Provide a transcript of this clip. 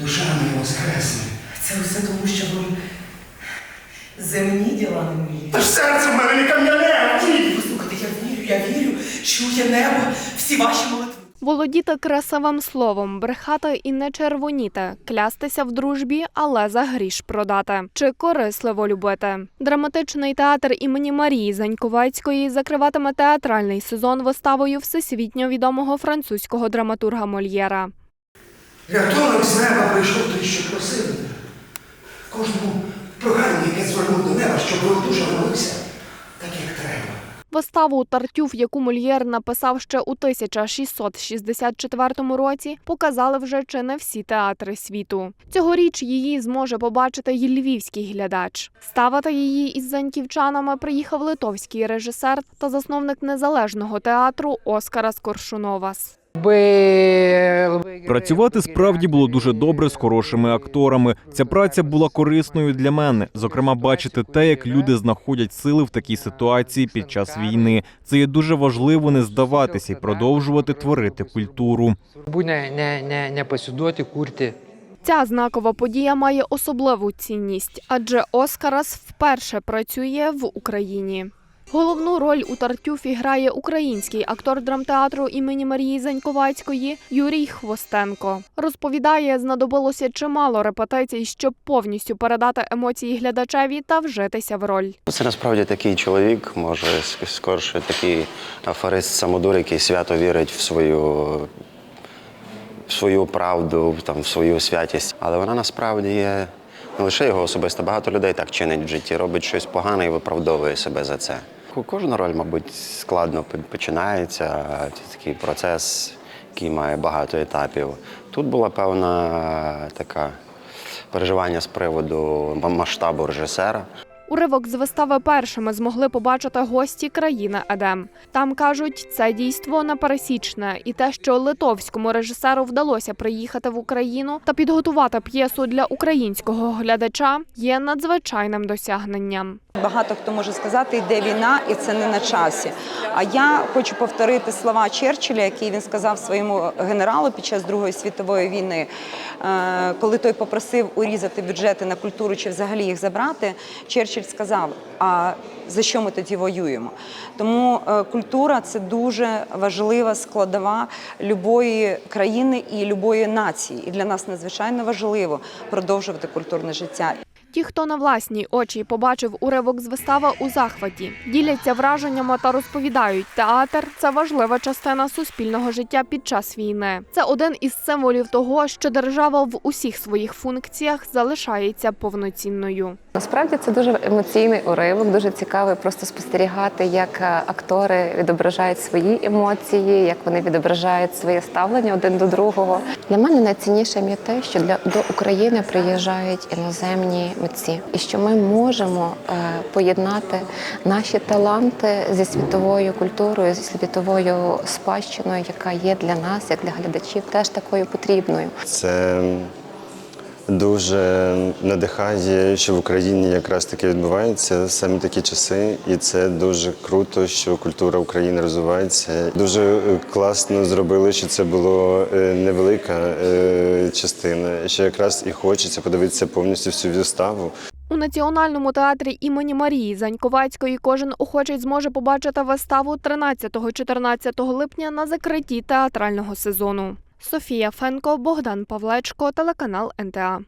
душа моя воскресне. Це все тому, що ви земні діла не вмієте. Та ж серце в мене не кам'яне! Послухайте, я вірю, я вірю, чує небо, всі ваші молитви. Володіти красивим словом, брехати і не червоніти, клястися в дружбі, але за гріш продати. Чи корисливо любити? Драматичний театр імені Марії Заньковецької закриватиме театральний сезон виставою всесвітньо відомого французького драматурга Мольєра. Рятунок з неба прийшов той, що просив. Кожному проханню, яке звернув до неба, щоб дуже молився, так як треба. Виставу Тартюф, яку Мольєр написав ще у 1664 році, показали вже чи не всі театри світу. Цьогоріч її зможе побачити й львівський глядач. Ставити її із заньківчанами приїхав литовський режисер та засновник незалежного театру Оскарас Коршуновас. Працювати справді було дуже добре з хорошими акторами. Ця праця була корисною для мене. Зокрема, бачити те, як люди знаходять сили в такій ситуації під час війни. Це є дуже важливо не здаватися і продовжувати творити культуру. Ne, ne, nepasiduoti kurti Ця знакова подія має особливу цінність, адже Оскарас вперше працює в Україні. Головну роль у Тартюфі грає український актор драмтеатру імені Марії Заньковацької Юрій Хвостенко. Розповідає, знадобилося чимало репетицій, щоб повністю передати емоції глядачеві та вжитися в роль. Це насправді такий чоловік, може скорше такий аферист самодур, який свято вірить в свою, в свою правду, там, в свою святість. Але вона насправді є не лише його особиста. Багато людей так чинить в житті, робить щось погане і виправдовує себе за це. Ко- Кожна роль, мабуть, складно починається. Це такий процес, який має багато етапів. Тут була певна така переживання з приводу масштабу режисера. Уривок з вистави першими змогли побачити гості країни Едем. Там кажуть, це дійство непересічне, і те, що литовському режисеру вдалося приїхати в Україну та підготувати п'єсу для українського глядача, є надзвичайним досягненням. Багато хто може сказати, йде війна, і це не на часі. А я хочу повторити слова Черчилля, які він сказав своєму генералу під час Другої світової війни, Е, коли той попросив урізати бюджети на культуру чи взагалі їх забрати. Черчилль сказав: а за що ми тоді воюємо? Тому е, культура це дуже важлива складова любої країни і любої нації. І для нас надзвичайно важливо продовжувати культурне життя. Ті, хто на власні очі побачив уривок з вистави у захваті, діляться враженнями та розповідають, театр це важлива частина суспільного життя під час війни. Це один із символів того, що держава в усіх своїх функціях залишається повноцінною. Насправді це дуже емоційний уривок, дуже цікаво просто спостерігати, як е, актори відображають свої емоції, як вони відображають своє ставлення один до другого. Для мене найціннішим є те, що для до України приїжджають іноземні митці, і що ми можемо е, поєднати наші таланти зі світовою культурою, зі світовою спадщиною, яка є для нас, як для глядачів, теж такою потрібною. Це дуже надихає, що в Україні якраз таке відбувається саме такі часи, і це дуже круто, що культура України розвивається. Дуже е, класно зробили, що це була невелика е, частина. Що якраз і хочеться подивитися повністю всю виставу. У національному театрі імені Марії Заньковацької кожен охочий зможе побачити виставу 13-14 липня на закритті театрального сезону. Софія Фенко, Богдан Павлечко, телеканал НТА.